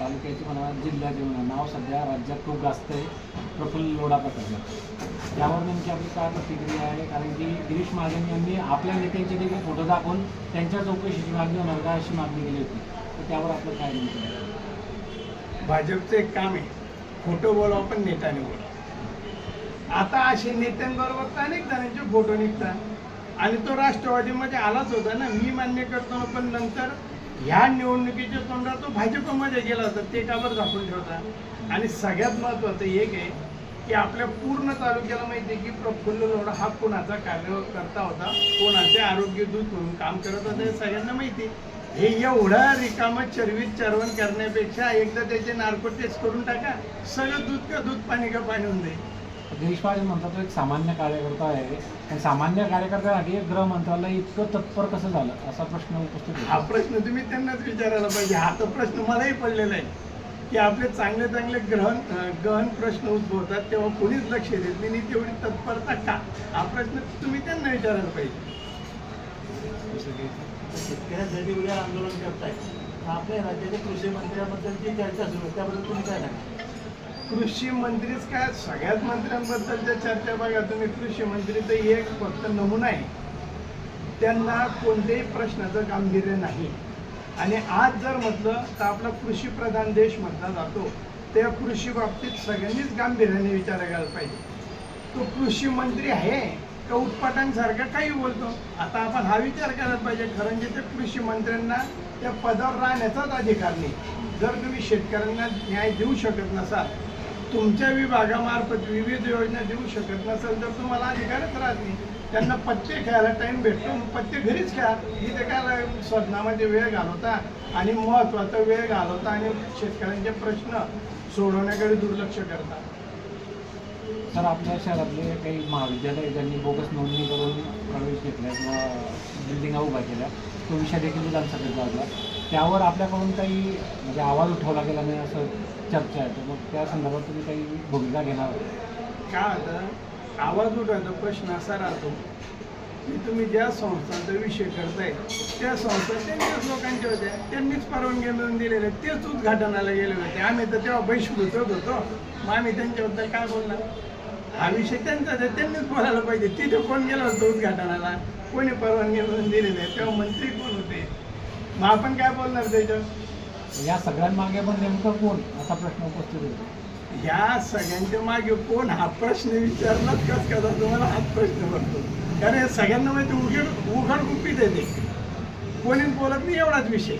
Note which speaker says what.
Speaker 1: तालुक्याचे म्हणा जिल्ह्याचे म्हणा नाव सध्या राज्यात खूप जास्त आहे. प्रफुल्ल लोढा प्रकरणात त्यावर नेमकी आपली काय प्रतिक्रिया आहे? कारण की गिरीश महाजन यांनी आपल्या नेत्यांचे देखील फोटो दाखवून त्यांच्या चौकशीची मागणी होणार का अशी मागणी केली होती. तर त्यावर आपलं काय नेमकं
Speaker 2: भाजपचं एक काम आहे. फोटो बोलावं पण नेत्याने बोला आता असे नेत्यांबरोबर तर अनेक जणांचे फोटो निघतात. आणि तो राष्ट्रवादीमध्ये आलाच होता ना. मी मान्य करतो पण नंतर ह्या निवडणुकीच्या तोंडात तो भाजपमध्ये गेला होता ते त्यावर झाकून ठेवता आणि सगळ्यात महत्त्वाचं एक आहे की आपल्या पूर्ण तालुक्याला माहिती आहे की प्रफुल्ल लोढा हा कोणाचा कार्यकर्ता होता कोणाचे आरोग्य दूत म्हणून काम करत होता हे सगळ्यांना माहिती आहे. हे एवढा रिकामं चरवीत चरवण करण्यापेक्षा एकदा त्याचे नार्को टेस्ट करून टाका सगळं दूध का दूध पाणी का पाणी होऊन जाईल
Speaker 1: गिरीश महाजन म्हणतात तो एक सामान्य कार्यकर्ता आहे. पण सामान्य कार्यकर्त्यासाठी ग्रह मंत्रालय इतकं तत्पर कसं झालं? असा प्रश्न उपस्थित
Speaker 2: हा प्रश्न तुम्ही त्यांनाच विचारायला पाहिजे. हा तर प्रश्न मलाही पडलेला आहे. की आपले चांगले चांगले ग्रहण गहन प्रश्न उद्भवतात तेव्हा कोणीच लक्ष देत नाही आणि तेवढी तत्परता का? हा प्रश्न तुम्ही त्यांना विचारायला पाहिजे.
Speaker 3: शेतकऱ्यांसाठी उद्या आंदोलन करताय आपल्या राज्याच्या कृषी मंत्र्यांबद्दलची चर्चा सुरू त्याबद्दल तुम्ही काय सांगा
Speaker 2: कृषी मंत्रीच काय? सगळ्याच मंत्र्यांबद्दलच्या चर्चा बघा तुम्ही. कृषी मंत्री तर एक फक्त नमुना आहे. त्यांना कोणत्याही प्रश्नाचं गांभीर्य नाही. आणि आज जर म्हटलं तर आपला कृषी प्रधान देश म्हटला जातो त्या कृषी बाबतीत सगळ्यांनीच गांभीर्याने विचार करायला पाहिजे. तो कृषी मंत्री आहे का उत्पादनसारखं काही बोलतो? आता आपण हा विचार करायला पाहिजे. खरं की त्या कृषी मंत्र्यांना त्या पदावर राहण्याचाच अधिकार नाही. जर तुम्ही शेतकऱ्यांना न्याय देऊ शकत नसाल तुमच्या विभागामार्फत विविध योजना देऊ शकत नसेल तर तुम्हाला अधिकारच राहत नाही. त्यांना पत्ते खेळायला टाइम भेटतो. पत्ते घरीच खेळा. इथे काय स्वप्नामध्ये वेळ घालवता आणि महत्त्वाचा वेळ घालवता आणि शेतकऱ्यांचे प्रश्न सोडवण्याकडे दुर्लक्ष करता.
Speaker 1: सर आपल्या शहरातले काही महाविद्यालय ज्यांनी बोगस नोंदणी करून प्रवेश घेतला किंवा बिल्डिंगा उभ्या केल्या तो विषय देखील विधानसभेत लागला त्यावर आपल्याकडून काही म्हणजे आवाज उठवला गेला नाही असं चर्चा आहे. तर मग त्या संदर्भात तुम्ही काही भूमिका घेणार
Speaker 2: काय होतं? आवाज उठवायचा प्रश्न असा राहतो. की तुम्ही ज्या संस्थांचा विषय करताय त्या संस्था त्यांच्याच लोकांच्या होत्या त्यांनीच परवानगी मिळून दिलेल्या तेच उद्घाटनाला गेले होते. आम्ही तर तेव्हा बहिष्कृत होत होतो. मग आम्ही त्यांच्याबद्दल काय बोलणार? हा विषय त्यांचाच आहे त्यांनीच बोलायला पाहिजे. तिथे कोण गेलं होतं उद्घाटनाला? कोणी परवानगी मिळून दिलेली आहे? तेव्हा मंत्री कोण होते? मग आपण काय बोलणार त्याच्यावर?
Speaker 1: या सगळ्यांमागे पण नेमकं कोण? असा प्रश्न उपस्थित होतो.
Speaker 2: या सगळ्यांच्या मागे कोण? हा प्रश्न विचारलाच कस कसा तुम्हाला हाच प्रश्न पडतो. कारण सगळ्यांना माहिती उघड उघड गुप्पी देते कोणी बोलत नाही एवढाच विषय.